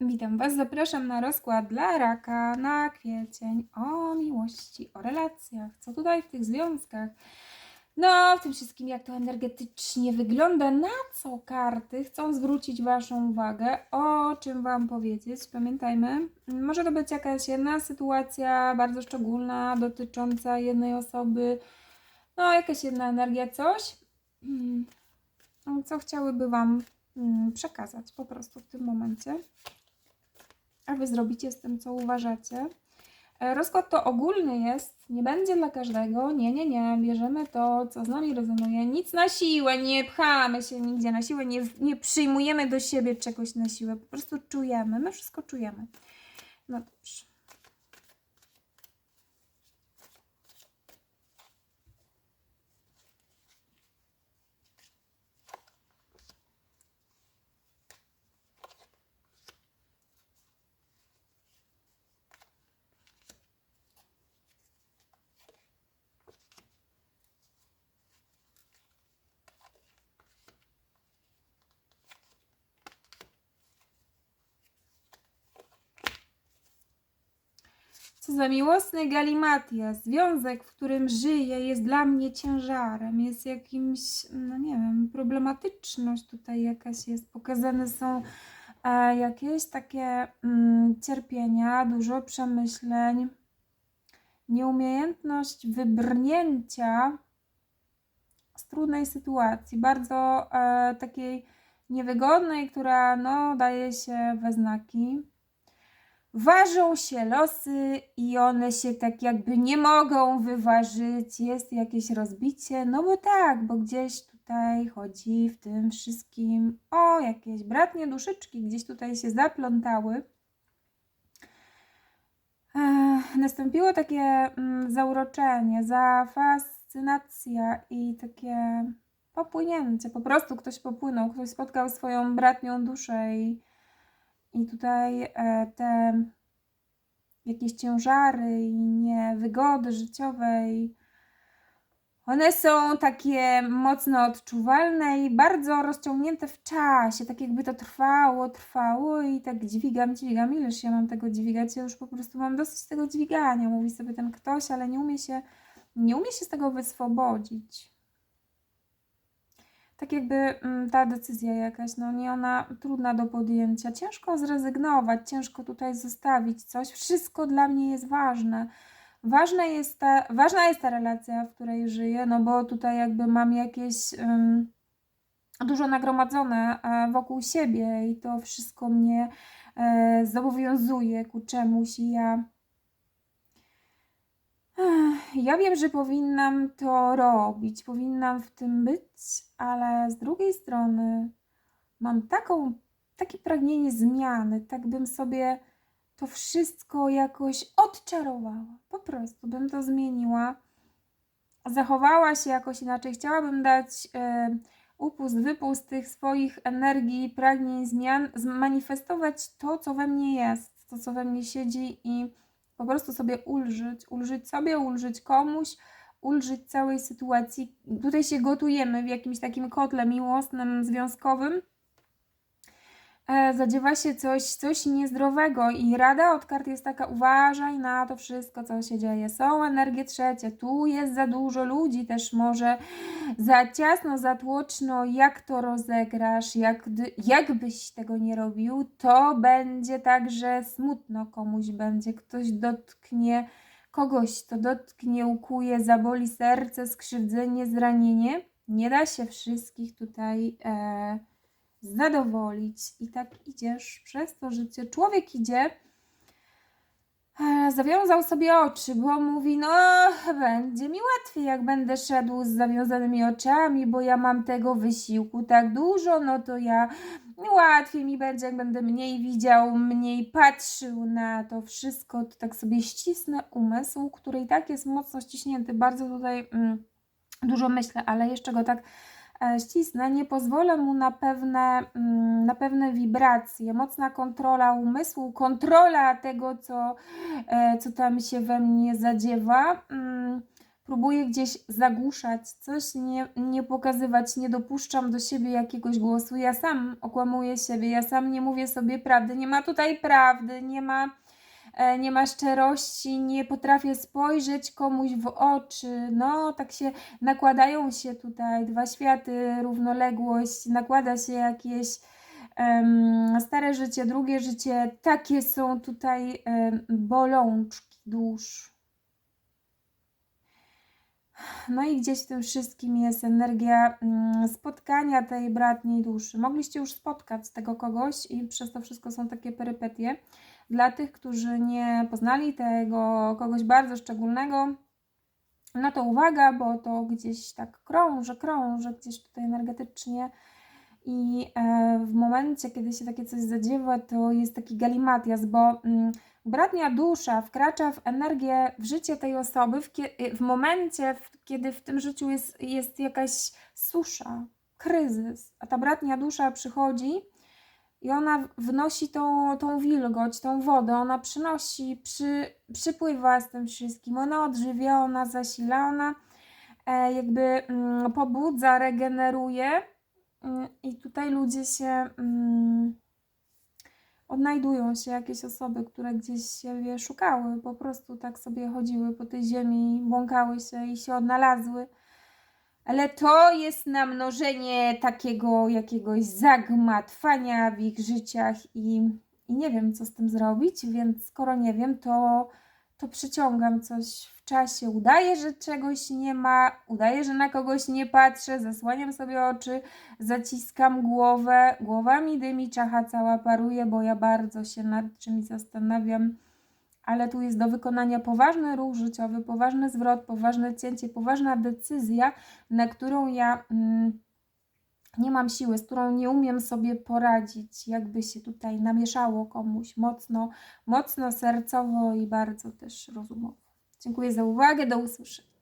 Witam Was, zapraszam na rozkład dla raka na kwiecień o miłości, o relacjach, co tutaj w tych związkach. No, w tym wszystkim, jak to energetycznie wygląda, na co karty chcą zwrócić Waszą uwagę, o czym Wam powiedzieć. Pamiętajmy, może to być jakaś jedna sytuacja bardzo szczególna, dotycząca jednej osoby, no, jakaś jedna energia, coś, mm, co chciałyby Wam mm, przekazać po prostu w tym momencie a wy zrobicie z tym, co uważacie. E, Rozkład to ogólny jest, nie będzie dla każdego. Nie, nie, nie. Bierzemy to, co z nami rezonuje. Nic na siłę, nie pchamy się nigdzie na siłę, nie, nie przyjmujemy do siebie czegoś na siłę. Po prostu czujemy. My wszystko czujemy. No dobrze. Co za miłosny galimatia. Związek, w którym żyję, jest dla mnie ciężarem, jest jakimś, no nie wiem, problematyczność tutaj jakaś jest. Pokazane są e, jakieś takie mm, cierpienia, dużo przemyśleń, nieumiejętność wybrnięcia z trudnej sytuacji, bardzo e, takiej niewygodnej, która no, daje się we znaki ważą się losy i one się tak jakby nie mogą wyważyć, jest jakieś rozbicie, no bo tak, bo gdzieś tutaj chodzi w tym wszystkim o jakieś bratnie duszyczki, gdzieś tutaj się zaplątały. Nastąpiło takie mm, zauroczenie, zafascynacja i takie popłynięcie. Po prostu ktoś popłynął, ktoś spotkał swoją bratnią duszę i i tutaj e, te jakieś ciężary i niewygody życiowe, i one są takie mocno odczuwalne i bardzo rozciągnięte w czasie, tak jakby to trwało, trwało i tak dźwigam, dźwigam. Ileż ja mam tego dźwigać? Ja już po prostu mam dosyć tego dźwigania, mówi sobie ten ktoś, ale nie umie się, nie umie się z tego wyswobodzić tak jakby mm, ta decyzja jakaś, no nie ona trudna do podjęcia. Ciężko zrezygnować, ciężko tutaj zostawić coś. Wszystko dla mnie jest ważne. Ważna jest ta, ważna jest ta relacja, w której żyję, no bo tutaj jakby mam jakieś um, dużo nagromadzone e, wokół siebie i to wszystko mnie e, zobowiązuje ku czemuś i ja ja wiem, że powinnam to robić, powinnam w tym być, ale z drugiej strony mam taką, takie pragnienie zmiany, tak bym sobie to wszystko jakoś odczarowała. Po prostu bym to zmieniła, zachowała się jakoś inaczej. Chciałabym dać e, upust, wypust tych swoich energii, pragnień, zmian, zmanifestować to, co we mnie jest, to, co we mnie siedzi i po prostu sobie ulżyć, ulżyć sobie, ulżyć komuś, ulżyć całej sytuacji. Tutaj się gotujemy w jakimś takim kotle miłosnym, związkowym. E, zadziewa się coś, coś niezdrowego i rada od kart jest taka, uważaj na to wszystko, co się dzieje. Są energie trzecie, tu jest za dużo ludzi, też może za ciasno, za tłoczno, jak to rozegrasz, jak, jakbyś tego nie robił, to będzie tak, że smutno komuś będzie, ktoś dotknie kogoś, to dotknie, ukuje, zaboli serce, skrzywdzenie, zranienie. Nie da się wszystkich tutaj... E, zadowolić. I tak idziesz przez to życie. Człowiek idzie, zawiązał sobie oczy, bo mówi, no będzie mi łatwiej, jak będę szedł z zawiązanymi oczami, bo ja mam tego wysiłku tak dużo, no to ja łatwiej mi będzie, jak będę mniej widział, mniej patrzył na to wszystko, to tak sobie ścisnę umysł, który i tak jest mocno ściśnięty, bardzo tutaj mm, dużo myślę, ale jeszcze go tak ścisnę, nie pozwolę mu na pewne, mm, na pewne wibracje, mocna kontrola umysłu, kontrola tego, co, e, co tam się we mnie zadziewa, mm, próbuję gdzieś zagłuszać, coś nie, nie pokazywać, nie dopuszczam do siebie jakiegoś głosu. Ja sam okłamuję siebie, ja sam nie mówię sobie prawdy. Nie ma tutaj prawdy, nie ma, e, nie ma szczerości, nie potrafię spojrzeć komuś w oczy. No, tak się nakładają się tutaj dwa światy, równoległość, nakłada się jakieś em, stare życie, drugie życie. Takie są tutaj em, bolączki dusz. No i gdzieś w tym wszystkim jest energia mm, spotkania tej bratniej duszy. Mogliście już spotkać tego kogoś i przez to wszystko są takie perypetie. Dla tych, którzy nie poznali tego kogoś bardzo szczególnego, no to uwaga, bo to gdzieś tak krąży, krąży gdzieś tutaj energetycznie. I e, w momencie, kiedy się takie coś zadziewa, to jest taki galimatias, bo mm, bratnia dusza wkracza w energię, w życie tej osoby w, w momencie, w, kiedy w tym życiu jest, jest jakaś susza, kryzys, a ta bratnia dusza przychodzi i ona wnosi tą, tą wilgoć, tą wodę, ona przynosi, przy, przypływa z tym wszystkim, ona odżywia, ona zasila, ona e, jakby mm, pobudza, regeneruje. Mm, i tutaj ludzie się mm, odnajdują się jakieś osoby, które gdzieś siebie szukały, po prostu tak sobie chodziły po tej ziemi, błąkały się i się odnalazły. Ale to jest namnożenie takiego jakiegoś zagmatwania w ich życiach i, i nie wiem, co z tym zrobić, więc skoro nie wiem, to, to przyciągam coś w czasie. Udaję, że czegoś nie ma, udaję, że na kogoś nie patrzę, zasłaniam sobie oczy, zaciskam głowę, głowa mi dymi, czacha cała paruje, bo ja bardzo się nad czymś zastanawiam, ale tu jest do wykonania poważny ruch życiowy, poważny zwrot, poważne cięcie, poważna decyzja, na którą ja mm, nie mam siły, z którą nie umiem sobie poradzić, jakby się tutaj namieszało komuś mocno, mocno sercowo i bardzo też rozumowo. Dziękuję za uwagę, do usłyszenia.